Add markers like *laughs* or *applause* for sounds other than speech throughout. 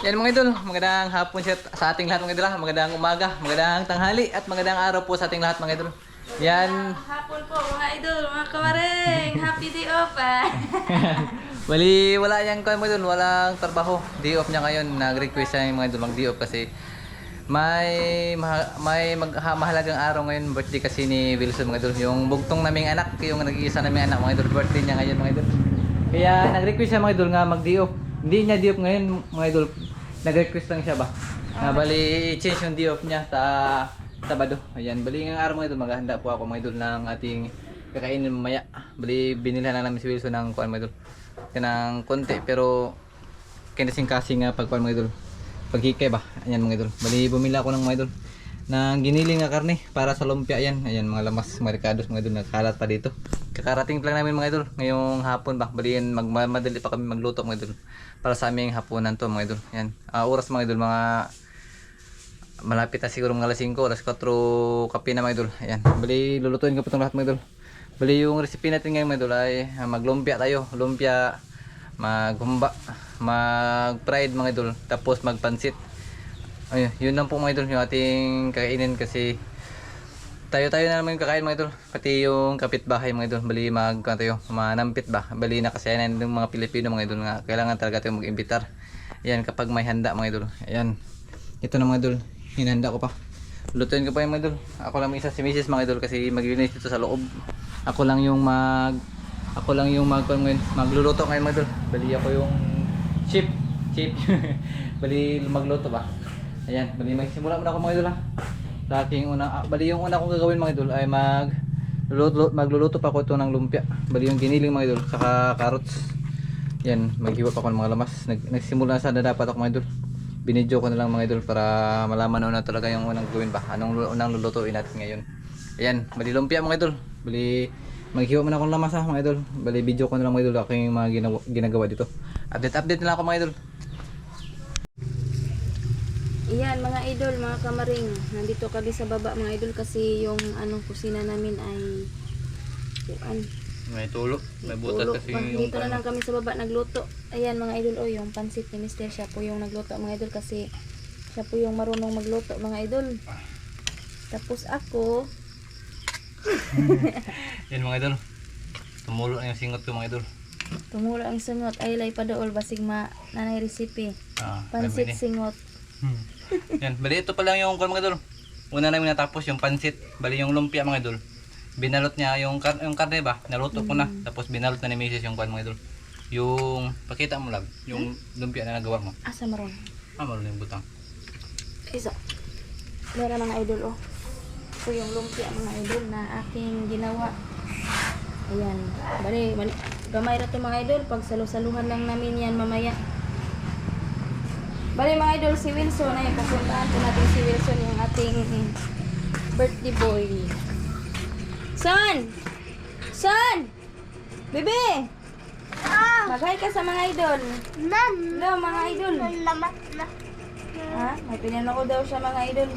Yan mga idol, magandang hapon sa, sa ating lahat mga idol. Magandang umaga, magandang tanghali at magandang araw po sa ating lahat mga idol. Yan, Hapon po mga idol, mga kamareng. Happy day off ah. *laughs* Bali, wala yan ko mga idol, walang trabaho. Day off niya ngayon. Nag-request siya yung mga idol mag-day off kasi may maha- may mag, ha- mahalagang araw ngayon birthday kasi ni Wilson mga idol. Yung bugtong naming anak, yung nag-iisa naming anak mga idol, birthday niya ngayon mga idol. Kaya nag-request siya mga idol nga mag-day off. Hindi niya day off ngayon mga idol. Nag-request lang siya ba? Na bali, i-change yung day off niya sa Sabado. Ayan, bali ngayong araw mga idol, maghahanda po ako mga idol ng ating kakainin mamaya. Bali, binilhan na namin si Wilson ng kuan mga idol. Yan ng konti pero kinasing-kasing nga pagkuan mga idol. Paghikay ba? Ayan mga idol. Bali, bumili ako ng mga idol ng giniling na karne para sa lumpia yan. Ayan mga lamas, mga ricados mga idol, nagkalat pa dito. Kakarating lang namin mga idol ngayong hapon ba. Bali, yan, magmadali pa kami magluto mga idol para sa aming hapunan to mga idol. Yan. Ah, oras mga idol, mga malapit na siguro mga alas 5, alas 4 kape na mga idol. Ayan. Bali, lulutuin ko po itong lahat mga idol. Bali, yung recipe natin ngayon mga idol ay ah, maglumpia tayo. Lumpia, maghumba, mag-fried mga idol, tapos magpansit. Ayun, yun lang po mga idol yung ating kakainin kasi tayo-tayo na naman yung kakain mga idol. Pati yung kapitbahay mga idol. Bali mag ano tayo, manampit ba? Bali nakasayanan ng mga Pilipino mga idol nga kailangan talaga tayo mag-imbitar. Ayan kapag may handa mga idol. Ayan. Ito na mga idol. Hinanda ko pa. Lutuin ko pa yung mga idol. Ako lang isa si Mrs. mga idol kasi maglilinis dito sa loob. Ako lang yung mag ako lang yung mag ngayon, magluluto ngayon mga idol. Bali ako yung chip. Chip. *laughs* bali magluto ba? Ayan, bali magsimula muna ako mga idol ha. Sa aking una, ah, bali yung una kong gagawin mga idol ay mag luluto, magluluto pa ako ito ng lumpia. Bali yung giniling mga idol, saka carrots. Yan, maghiwa pa ako ng mga lamas. Nag, nagsimula na sana dapat ako mga idol. Binidyo ko na lang mga idol para malaman na talaga yung unang gawin ba. Anong unang lulutuin natin ngayon. Ayan, bali lumpia mga idol. Bali maghiwa man akong lamas ha mga idol. Bali video ko na lang mga idol aking mga ginagawa dito. Update update na lang ako mga idol. Iyan mga idol, mga kamaring. Nandito kami sa baba mga idol kasi yung anong kusina namin ay kuan. May tulo, may Tulog pa. Dito na lang kami sa baba nagluto. Ayan mga idol, oh yung pansit ni Mister siya po yung nagluto mga idol kasi siya po yung marunong magluto mga idol. Tapos ako, *laughs* Yan mga idol. Tumulo na yung singot ko mga idol. tumulo ang sungot ay lay pa dool basig ma nanay recipe. Ah, Pansit singot. Hmm. Yan, bali ito pa lang yung kwan mga idol. Una namin natapos yung pansit, bali yung lumpia mga idol. Binalot niya yung kar yung karne ba? Naluto ko na. Tapos binalot na ni Mrs. yung kwan mga idol. Yung pakita mo lang, yung lumpia na nagawa mo. Asa maron? Ah, maroon yung butang. Isa. Meron mga idol oh. Ito yung lumpia mga idol na aking ginawa. Ayan. Bali, mali, gamay na ito mga idol. Pag salusaluhan lang namin yan mamaya. Bali mga idol, si Wilson ay pupuntahan po natin si Wilson yung ating birthday boy. Son! Son! Bebe! Mag-hi ka sa mga idol. Ma'am, Hello mga idol. lamat na. Ha? May pinanako daw siya mga idol. *laughs*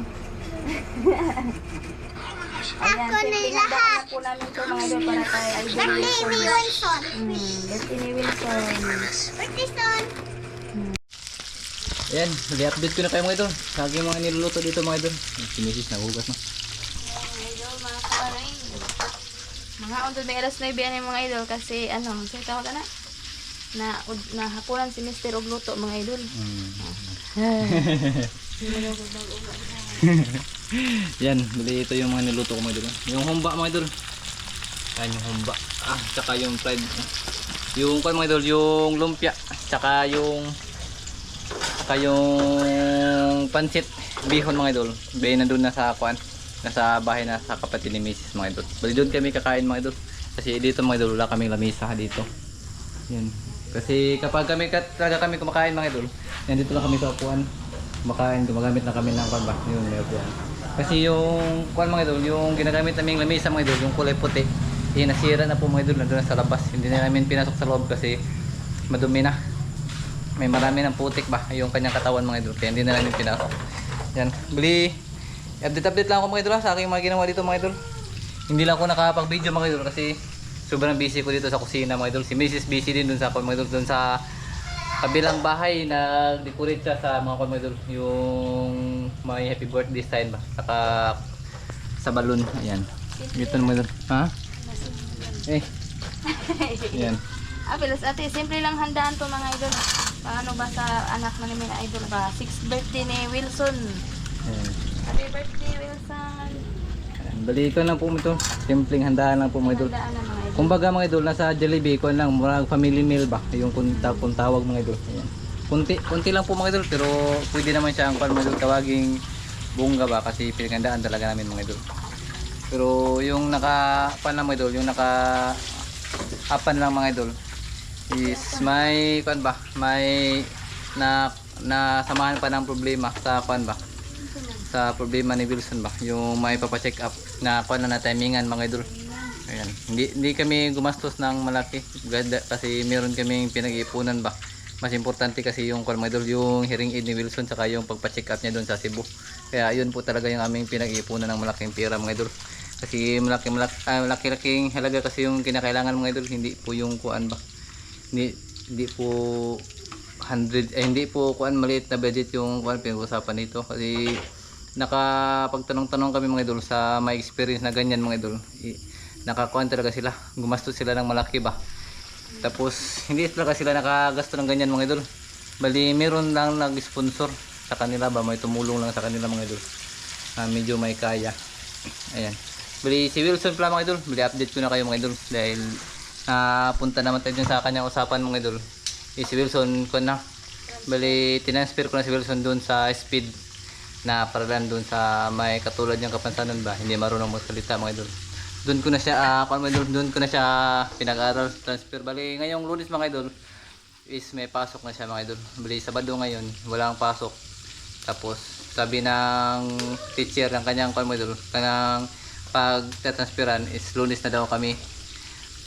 Ayan, Ako na lahat. po namin ito mga idol para kay Idol Birthday Wilson. ni Wilson. Hmm, birthday ni Wilson. Birthday son. Ayan, bali update ko na kayo mga idol. Sa aking mga niluluto dito mga idol. Si Mrs. nagugas na. Mga idol, mga kaparing. Mga undod may alas 9 yan yung mga idol kasi ano, sa tawag na na na hapunan si Mr. og luto mga idol. *laughs* Hmm. Yan, bali ito yung mga niluto ko mga idol. Yung humba mga idol. Yan yung humba. Ah, tsaka yung fried. Yung kwan mga idol, yung lumpia. Tsaka yung tsaka yung pansit bihon mga idol. Bay na doon na sa kwan. Nasa bahay na sa kapatid ni Mrs. mga idol. Bali doon kami kakain mga idol. Kasi dito mga idol, wala kaming lamisa dito. Yan. Kasi kapag kami talaga kami kumakain mga idol, yan dito lang kami sa upuan. Kumakain, gumagamit na kami ng kwan ba? Yun, may upuan. Kasi yung kwan mga idol, yung ginagamit naming lamisa mga idol, yung kulay puti, eh, nasira na po mga idol, nandun na sa labas. Hindi na namin pinasok sa loob kasi madumi na. May marami ng putik ba, yung kanyang katawan mga idol, kaya hindi na namin pinasok. Yan, bali, update-update lang ako mga idol ha, sa aking mga ginawa dito mga idol. Hindi lang ako nakapag-video mga idol kasi sobrang busy ko dito sa kusina mga idol. Si Mrs. busy din dun sa mga idol dun sa kabilang bahay nag-decorate siya sa mga kwan mga idol. Yung may happy birthday sign ba? Saka sa balon. Ayan. Ito na mga idol. Ha? Eh. Ayan. *laughs* Ah, pilas ate, simple lang handaan to mga idol. Paano ba sa anak na namin na idol ba? Sixth birthday ni Wilson. Ayan. Happy birthday, Wilson. Ayan. Bali ko lang po ito. Simpleng handaan lang po mga idol. Handaan na mga idol. Kumbaga mga idol, nasa Jollibee ko lang, murag family meal ba? Yung kung, ta- kung tawag mga idol. Ayan. Kunti, kunti lang po mga idol, pero pwede naman siya ang mga idol tawaging bunga ba? Kasi pinagandaan talaga namin mga idol. Pero yung naka, pan lang mga idol, yung naka apan lang mga idol is may kwan ba? May na nasamahan pa ng problema sa kwan ba? Sa problema ni Wilson ba? Yung may papacheck up na kwan na timingan mga idol. Ayan. Hindi, hindi kami gumastos ng malaki kasi meron kaming pinag-iipunan ba. Mas importante kasi yung idol, yung hearing aid ni Wilson saka yung pagpa-check up niya doon sa Cebu. Kaya yun po talaga yung aming pinag-iipunan ng malaking pera mga idol. Kasi malaki malaki ah, malaki-laking halaga kasi yung kinakailangan mga idol, hindi po yung kuan ba. Hindi hindi po 100 eh, hindi po kuan maliit na budget yung kuan pinag-usapan nito kasi nakapagtanong-tanong kami mga idol sa may experience na ganyan mga idol. Nakakuan talaga sila, gumastos sila ng malaki ba. Tapos hindi talaga sila nakagasto ng ganyan mga idol. Bali meron lang nag-sponsor sa kanila ba, may tumulong lang sa kanila mga idol. Ah, medyo may kaya. Ayan. Bali si Wilson pala mga idol, bali update ko na kayo mga idol dahil ah, punta naman tayo dun sa kanyang usapan mga idol. Eh, si Wilson ko na. Bali tinransfer ko na si Wilson doon sa speed na paralan doon sa may katulad niyang kapansanan ba, hindi marunong magsalita mga idol. Doon ko na siya, ah, kung ano, doon, doon ko na siya pinag-aral, transfer. Bali, ngayong lunes mga idol, is may pasok na siya mga idol. Bali, Sabado ngayon, walang pasok. Tapos, sabi ng teacher ng kanyang mga idol, kanyang pag-transferan is lunes na daw kami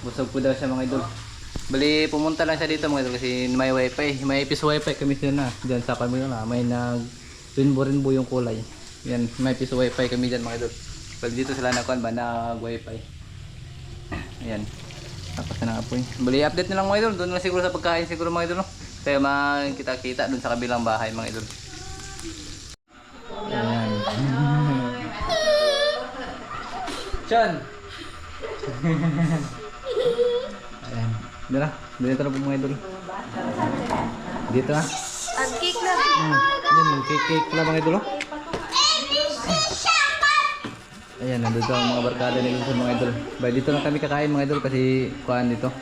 Busog po daw siya mga idol. Bali, pumunta lang siya dito mga idol kasi may wifi. May piso wifi kami sila na. Diyan sa kami na. May nag rainbow rainbow yung kulay. Yan, may piso wifi kami dyan mga idol. Bali dito sila nakuan ba nag wifi. Ayan. Tapos na nga po eh. Bali, update na lang mga idol. Doon na siguro sa pagkain siguro mga idol. No? Kaya makita-kita doon sa kabilang bahay mga idol. Ayan. Sean! *laughs* *laughs* Dito na. Dito na po mga idol. Dito na. Ang cake na. Hmm. Cake cake pala mga idol. oh. Ayan, nandito ang mga barkada ni Wilson mga idol. Bali dito lang kami kakain mga idol kasi kuhaan dito.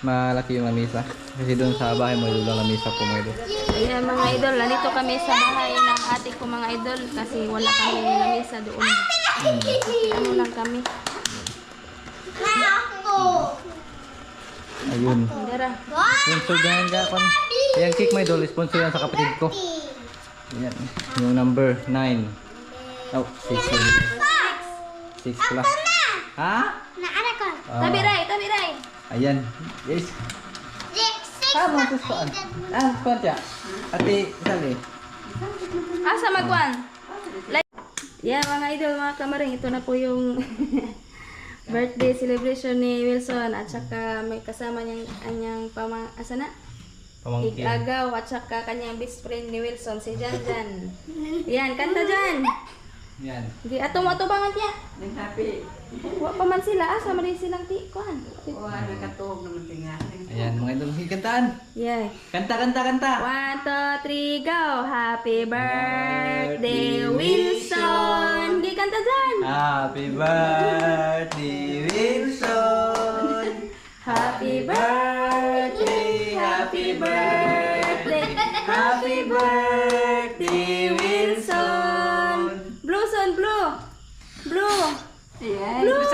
Malaki yung lamisa. Kasi doon sa bahay mo idol lang lamisa po mga idol. Ayan mga idol, nandito kami sa bahay ng ate ko mga idol kasi wala kami lamesa doon. Ano lang kami. Ayun. Sponsor dyan ka. Ayan cake mga idol, sponsor yan sa kapatid ko. Ayan, yung number 9. Oh, 6 yun. 6 pala. Ha? Ah, Tabi ray, tabi ray. Ayan. Yes. Ito saan? Ah, saan siya? Ate, sali. Asa magwan? Like, yeah mga idol, mga kamaring, ito na po yung *laughs* birthday celebration ni Wilson at saka may kasama niyang anyang pama asa na? Pamangkin. Igagaw at saka kanyang best friend ni Wilson, si Jan Jan. Yan, kanta Jan. Yan. Di ato mo ato ba man tiya? Wa pa man sila, asa man rin silang ti kuan. Ayan, mga idol. Kantaan. Yeah. Kanta, kanta, kanta. One, two, three, go! Happy birthday, Wilson! Di kanta dyan! Happy birthday, Wilson. Happy birthday, happy birthday, happy birthday, Blue!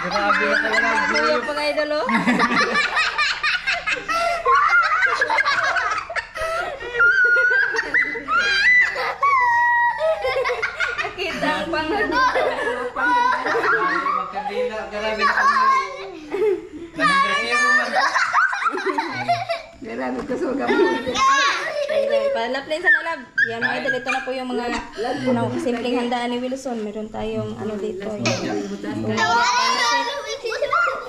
Grabe Kuya pa kayo dalo. Nakita ang Magkandila, grabe na kami. Nagkasiro man. Grabe ko suga mo. Palaplin sa nalab. Yan mga idol, ito na po yung mga ano, simpleng handaan ni Wilson. Meron tayong ano dito. Yung,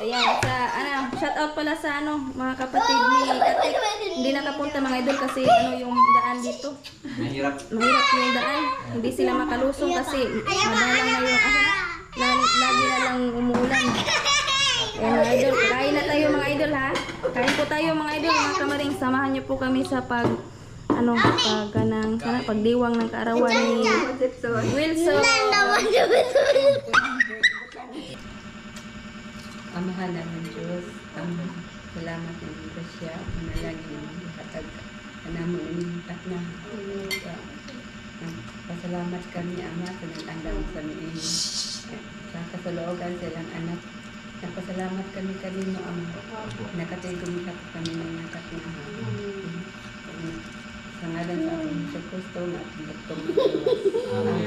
ayan, sa ano, shout out pala sa ano, mga kapatid ni Katik. Hindi nakapunta mga idol kasi ano yung daan dito. Mahirap. Mahirap yung daan. Hindi sila makalusong kasi madalang na yung ano, la- lagi na lang umuulan. Ayan mga idol, kain na tayo mga idol ha. Kain po tayo mga idol, mga kamaring. Samahan niyo po kami sa pag ano, pag kanang kana pagdiwang ng kaarawan ni Wilson. Ang mahal ng Diyos, ang salamat ng Diyos siya, manalangin ng katag kanamo inimtak na. Pasalamat kami Ama sa nagandang sa miin. Sa kasaloogan sa ilang anak. Nagpasalamat kami kanino Ama. Ka kami ng nakat na. Sa ngalan sa aming sa Kristo at Dr. Amen.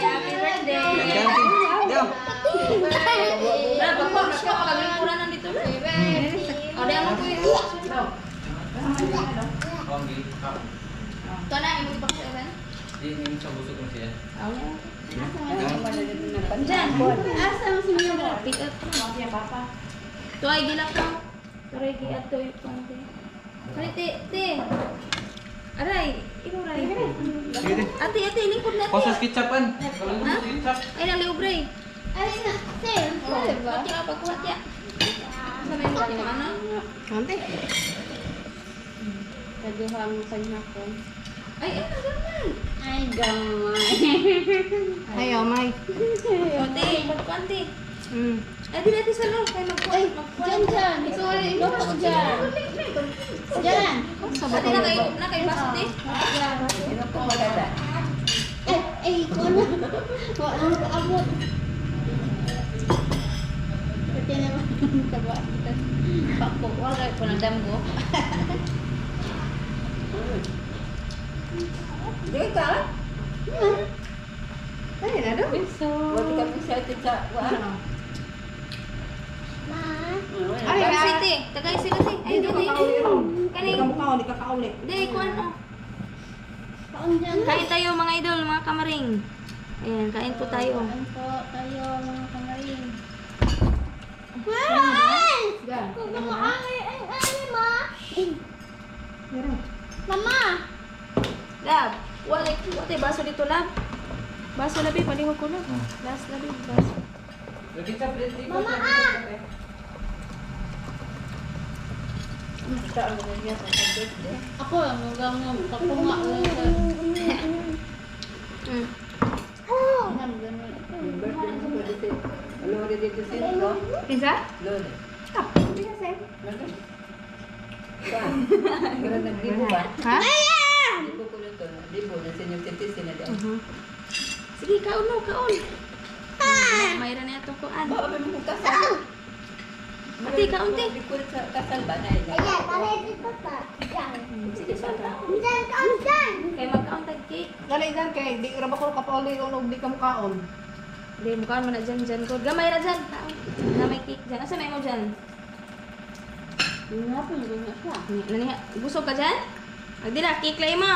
Happy birthday. Ganti. Yo. Wala, pagpag, nakakalimuran nandito. O, di ako po yun. Kongi. Ito na, imo pa ko Evan. Di ni sa busog mo siya. Aw na. Diyan. Diyan. Asa mo si Mia? Pick up. papa. Ito ay gilak ka. Pero ay giat to yung konti. Kali, te, te. Aray, ikaw ray. Sige din. Ate, ate, lingkod na Posas te. ketchupan. Kalau mo ketchup. Ay, naliubre. Oh, Pati ka pagkuha tiya. Sa may mga yung ano? Ante. Kaduhang kanya ko. Ay, ay, nagaman. Ay, gamay. Ayaw, may. Ate, pagkuha ate. Hmm. Ay, di natin sa loob. Kaya magkuha. Magkuha. Dyan, dyan. Sorry. Look dyan. Dyan. Ate, nakay, nakay baso te. Sino po maganda? Eh, eh, ikaw na. Wala mo kaabot. Pati naman kaba. Pako, wala ko na damgo. Di ka? Ay, na daw. Wala ka mo siya sa ano. Ma. Ay, Ay, na. City. Tagay sila te. Ay, di, di. Kani. mukha, di ka kauli. Di, kuhan oh. Kaon dyan. Kain tayo mga idol, mga kamaring. Ayan, kain po tayo. Kain po tayo mga kamarin. Meron! Kung kumakain ay ay ma. Mama! Lab, wala wala baso dito lab. Baso labi, paliwag ko na. Hmm. Last labi, baso. Mama ah! Ako, ang mga kapunga. Lolo dito sino? Pizza? Lolo. Ah, pizza same. Saan? Pero naglibo ba? Ha? Libo ko na to. Libo na sinyo dyan. Mhm. Sige, kaon no, kaon. Ah! Mayroon na itong kuan. Ba, abay mo kasal. Ate, kaon te. Di ko sa kasal ba na yun? Ayan, pare dito pa. Sige, sala. Dyan, kaon dyan. Kay magkaon tag cake. Dali dyan kay di ba ko kapauli unog di ka mukaon. Di, mukhaan mo na dyan, dyan ko. Gamay na dyan. Kaon. Na may cake dyan. Asa may mo dyan? Nga po, hindi nga siya. Naniha, busog ka dyan? Agdi na, cake lang mo.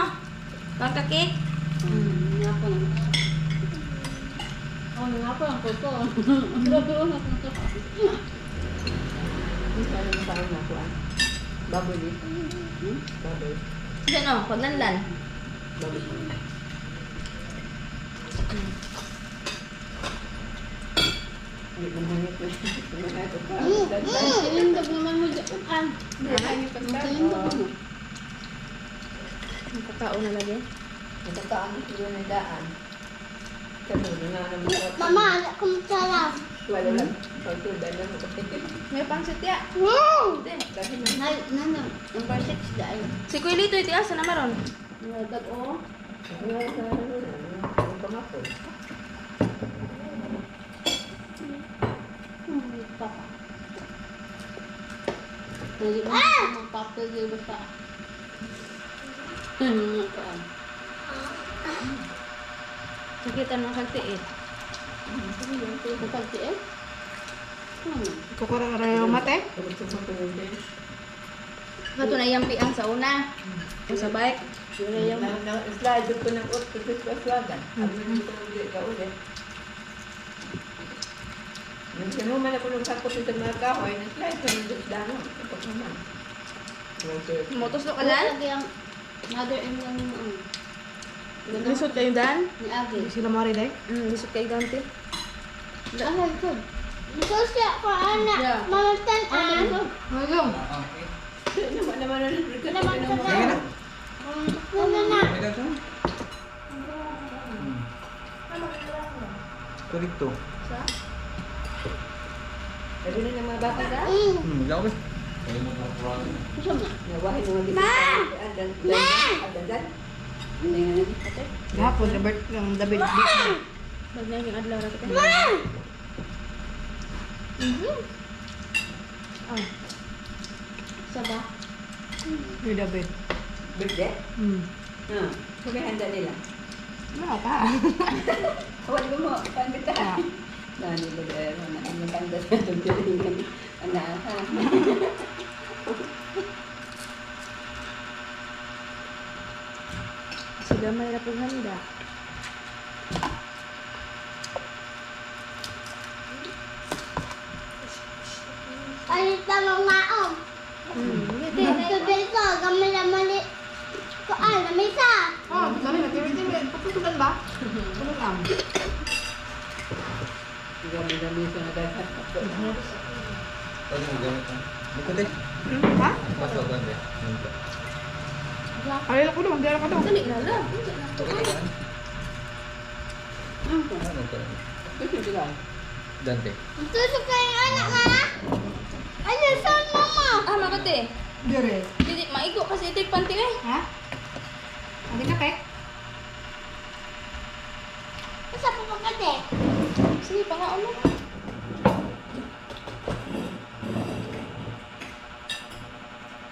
Kaon ka cake? Hmm, nga po. Oh, po ang kuko. Parang parang nga po ah. Baboy din. Hmm? Baboy. Dyan o, paglanlan. Baboy. Hindi mo hangit na. Hindi na ito pa. Silindog naman mo dyan. Ah, silindog mo. Kakao na lagi. Ito yun ang daan. Mama, kung sarap. Wala lang. Pagkudan lang. May pangsit ya? Wow! Hindi. Nana, nana. Number 6 dahil. Si Kuya Lito, iti asa na maron? Nagdag o. Ah! Papagay mo pa. Ano pa? Sakitan ng kagtiit. Sabi yun, kaya kapag tiyan. Hmm. Kukura rayo mate. Kato na yung piang sa una. O sa bike. Yun na yung slide ko ng ut, kasi ko ko ulit ka ulit. Nung kinuman ako ng sakot sa mga kahoy, na-slide ko ng dano. Kapag naman. Motos do kalan? Lagi ang mother-in-law ni mo. ano. Lisod kayo dan? Ni Agi. Sila mari day. Mm, lisod kayo dante. Ano ito? Ito siya ko anak. Yeah. Mamatan Ano an. ito? Ayun. Naman naman na rin. Naman ka na. Sige na. Ganito. Hmm. To. Sabi na ng mga bata ka. Mm. Hmm, mga Ma! Ma! Hindi nga naging patay. Gahapon, Robert, yung David. Pag na yung adlaw na kita. Ah. Saba? Yung David. Birthday? Hmm. Ah. Kung may handa nila. Ano pa? Huwag mo mo. Ah. Ba dahil na ang tanda sa tutulingan. Ana ha. Sila may rapog handa. Alit na mga om. Hmm. Ito dito, gamay na mali. Ko ah, lamisa. Oh, dami na. Tiri-tiri. Patutugan ba? Tulog am. Dami-dami sa nagaghat. Pwede mo gamit ha? Bukod eh. Ha? Mas wag ba? Ay, ako daw. Hindi ako daw. Dali na lang. Okay ka yan? Ano to? Kasi sila. Dante. Tusok kayo anak ma. Ano saan mama? Ah, mabate. Dire. Dili, maigo kasi ito yung panty eh. Ha? Hindi ka kek? Asa po ka kate? Sige, pangaon mo.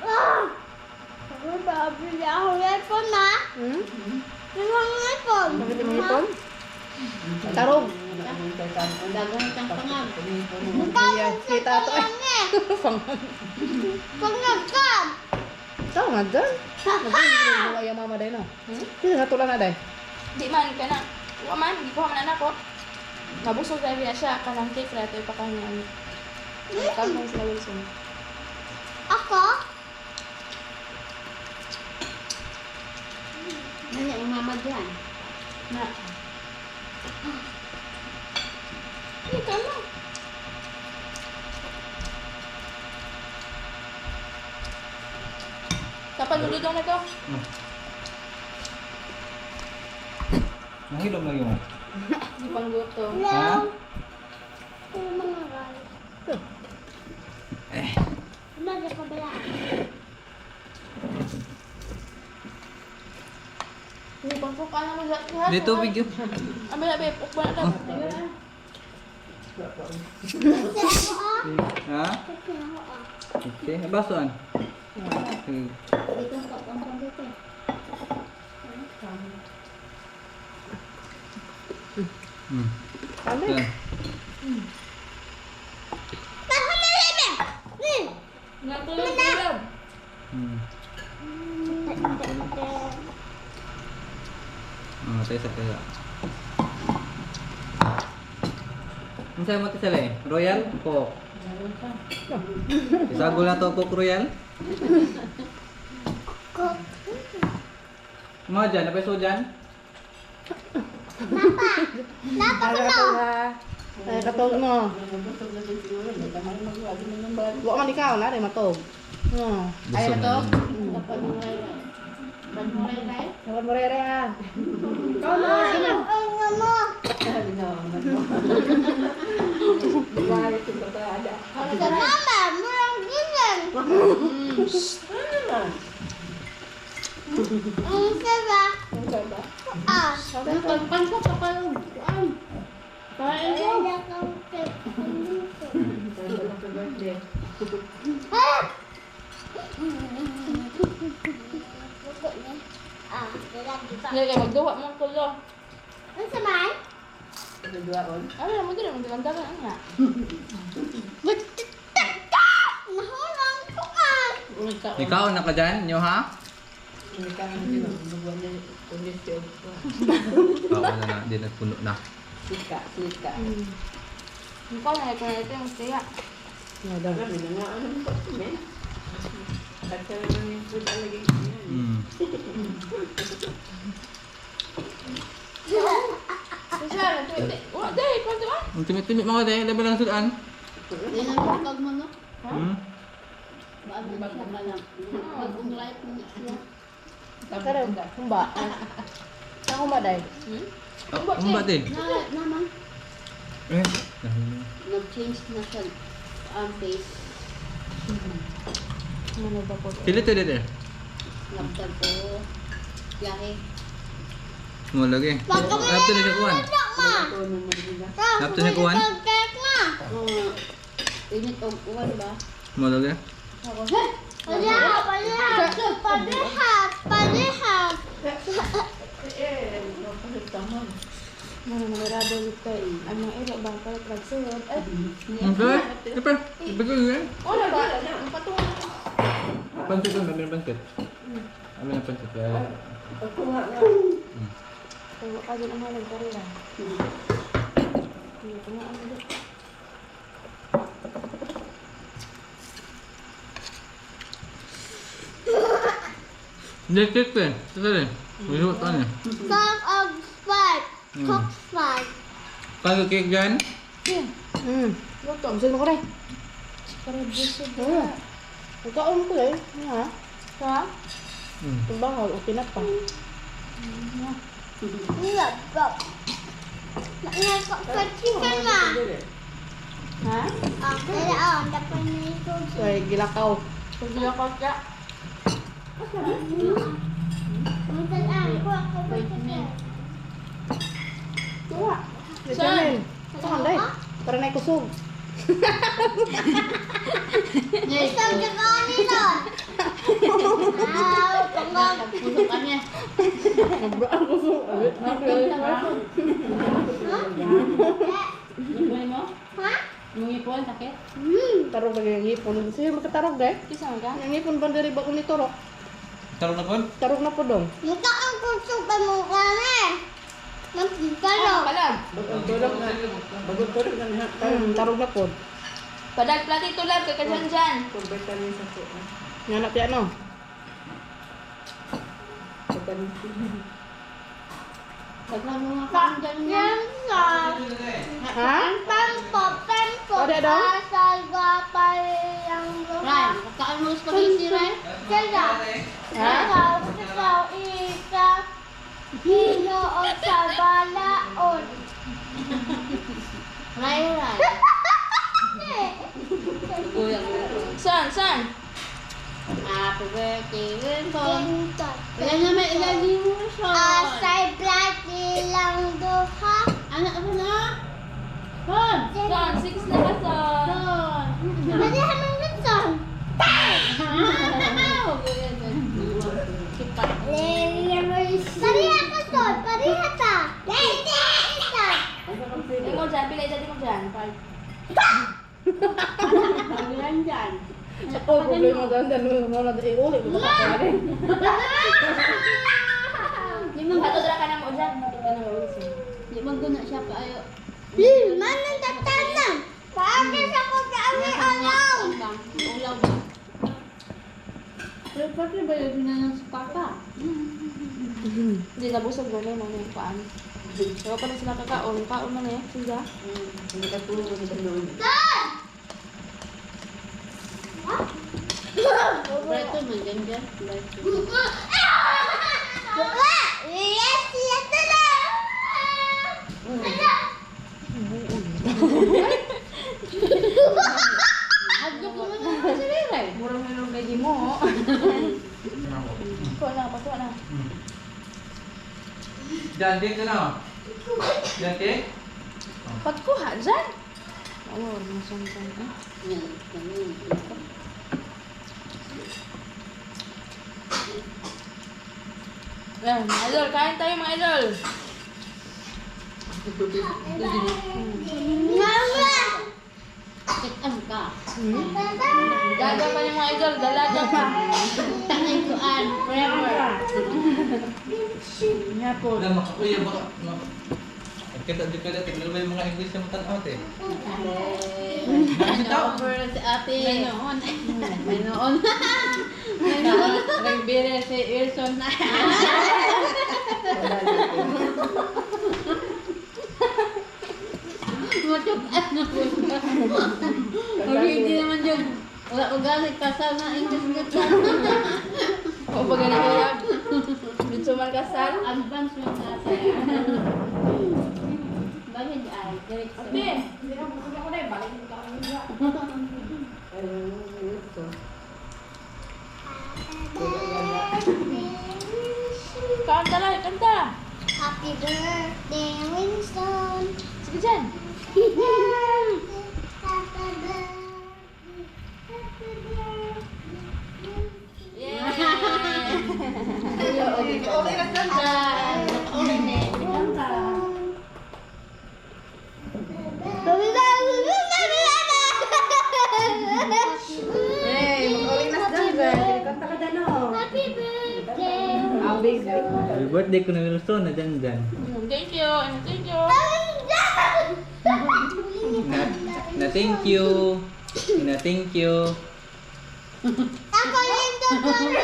Ah! Ako ba, bili ako weapon Hmm? Ibang weapon. Bakit mo ipon? Tarong. Ang dagang itang pangag. Tawag sa kita to eh. pangang eh. Pangagkam. Ito nga dyan. Mo yung mama day no. Kasi natulan na day. Di man ka na. Wa man, di ko man na ako. Nabusog dahil na siya. Kanang cake na ito ipakanya. Kamang sila Wilson. Ako? Ano yung mama dyan? Na. Hindi ka na. Kapag nuludong na to. Hmm. Nahilom lang yung. Di pang luto. Ha? Ano mga? Eh. Ano na ka bala? Hindi pang suka na mo sa Dito video. Ukba na lang. Kasi ako ah. Ha? Okay. Basuan. Kampang dito. Hmm. Kami. Yan. Tahan na rin eh. Hmm. Natulog tulog. Hmm. Tayo sa kaya. Ang sa'yo mo ito sila eh? Royal? Coke. Isagol na to Coke Royal? Coke. Mga dyan, napeso dyan? Napa ko no. Ay, katog. Hindi ka man ikaw na rin matog. Hmm. Gusto mo yun. Kapag mo rin. Kapag mo rin rin. Dapat mo rin ah. Ano ang mo? Sabi na ako. Bahay ito ba ada? Sa mama, murang ganyan. Ang sarap. Ang gaba. Ah. Kapag ko kapag kuan. Kain ko. Hindi kayo magduwa mo tulo. Ano sa man? Duduaon. Ano naman din, magdagandagan ang nga. Nahurang ko ah. Ikaw na ka dyan, nyo ha? Hindi ka ang sino. Duduan na ulit siya. Oo na na, di nagpuno na. Sika, sika. Ikaw na ito na ito yung siya. Marami na nga ano Mm. Day? Ang timit-timit mga de, labi lang sudan. Hmm? Ba ka kumba. Sa kumba, day. Oh, ang ba din? Na, naman. Eh. Nag-change na siya ang face. Ano ba po? Kilit to dito. Laptop ko. Yahe. Mo lagi. Lapto na. Ano nila. Lapto na. Oh, init o uwan ba? Mo lagi. Palihat, palihat. Palihat, palihat. Ano, namirado dito eh. Ang mga ilo, bang kalat nagsulod. Ay, Okay. Siyempre. Bigay yun. wala ba? Ang patungan. Pansit doon, may pansit. Amin ang pansit. Kaya... Pagkuha nga. Tawa ka din ang halag karila. Hindi ko na ano dito. Hindi, cake pa eh. Ito rin. Mayroon pa niya. Cock of spike. Cock spike. Kaya cake dyan? Hmm. Luto, masin mo ko rin. Para busog na. Ang kaon ko eh. Ha? Ha? Hmm. Tumbahaw, okay na pa. Nilap ko. Nakakak ka chicken ma. Ha? Ah, kaya ah, dapat nito. Ay, gilakaw. Pag gilakaw siya. Ah, ba Tuwa. Saan? Saan? Para na ikusog. Isang jagaan nito. Ah, pangag. Pusok ka niya. Ang kusog. May mo? Ha? Yung ipon, sakit? Hmm. Tarog lagi yung hipon. Sige, makatarog day. Kisa ka? Yung hipon ba dari ba ni? Tarong na kon? Tarog na po dong. Mukha ang mo kami. Magkano? Palag. Bagong tulog na. Bagong tulog na ha. Hmm, tarog na po. Padag plati tulad kay kadyan dyan. Kumbenta niya sa kuha. Nga na piano. Mo nga kaon dyan niya. Ha? Tempo, tempo. O, de, dong? Sasaga pa yung lupa. kaon mo spaghetti, Ray. Kaya, Ha? ikaw, ikaw, isa. Hino o sa balaon. Ray, Ray. San, san? Happy birthday, Winston. Tinta. Ilan na may ilalim mo siya? Asay blati lang duha. Anak mo na? Hon! San, six na ka san. Hon! Pwede hamang nitson. Sipat. Pariha ka son, pariha ta. Hindi, isa. Di mo dyan, pilay dyan, mo dyan. Paglan dyan. Oh, problema dan dan mo na dai uli ko pa rin. Di man Hatod ra ka na mo dyan. Ka na mo ulit. di man guna siya pa ayo. Hmm, manang tatanam. Paakit ako aming alaw. Ulaw ba? Pero pati ba yun na ng papa? Hindi, nabusog na na yung paan. Pero pa na sila kakaon. Kaon na na eh. Siya. Hindi ka tulog sa noon. Preto man dyan dyan. Preto. Yes, yes, tala. Adlo ko man ang si Ray. Murang meron lagi mo. Kuha na, pasuha na. Dyan, cake na. Dyan, cake? Pagkuha dyan. Oo, masungkan ka. Ko. Ayan, mga idol, kain tayo mga idol. Mama! Kitam ka. Dalaga pa yung mga idol, dalaga pa. Tanay ko an. Forever. Nga po. Wala, makakuya baka. Kita di kada tignan mo yung mga English na matanaw eh. Over si ate. May noon. May noon. *laughs* May noon. Nagbire si Wilson na. Matukan na po. Hindi naman yung wala ko galit kasal na English ka *laughs* O pag ganito yan. Dito man kasal. Advance mo na sa Bakit ay? Direct sa Hindi na, ako na eh. Balik mo ka gusto. Kanta lang, kanta. Happy birthday, Winston! Sige dyan. *laughs* Happy birthday! Happy birthday ko na Wilson na dyan dyan. Thank you, and thank you. Na, na thank you. Na thank you. Ako *laughs* yung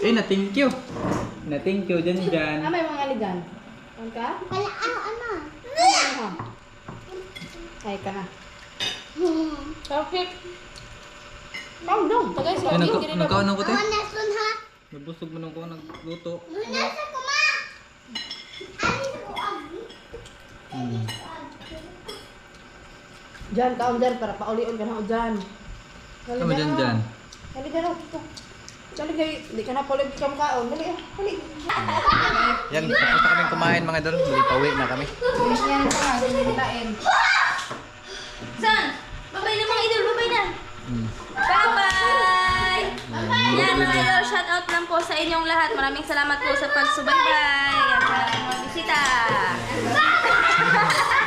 Eh, na thank you. Na thank you dyan dyan. Ah, may mga ligan. Ang ka? Wala ako, ano? Ay ka na. Perfect. Oh, no. Tagay sa akin, nagkaano ko te? Ako na sun, ha? Nabusog mo nung ko nagluto. Nasa ko, ma! Alis ko, abi. Hmm. Dyan, kaon dyan para pauli-uli ka na o dyan. Dali dyan dyan? Dali dyan o. Dali kay, hindi ka na di ka makaon. Dali, ah, dali. Yan, tapos na kami kumain mga idol. Hindi pauwi na kami. Yan pa nga, hindi nilain. San? Babay na mga idol, babay na. Hmm. Bye-bye! Yan mga idol, shout out lang po sa inyong lahat. Maraming salamat po sa pagsubaybay. At maraming mga bisita. *laughs*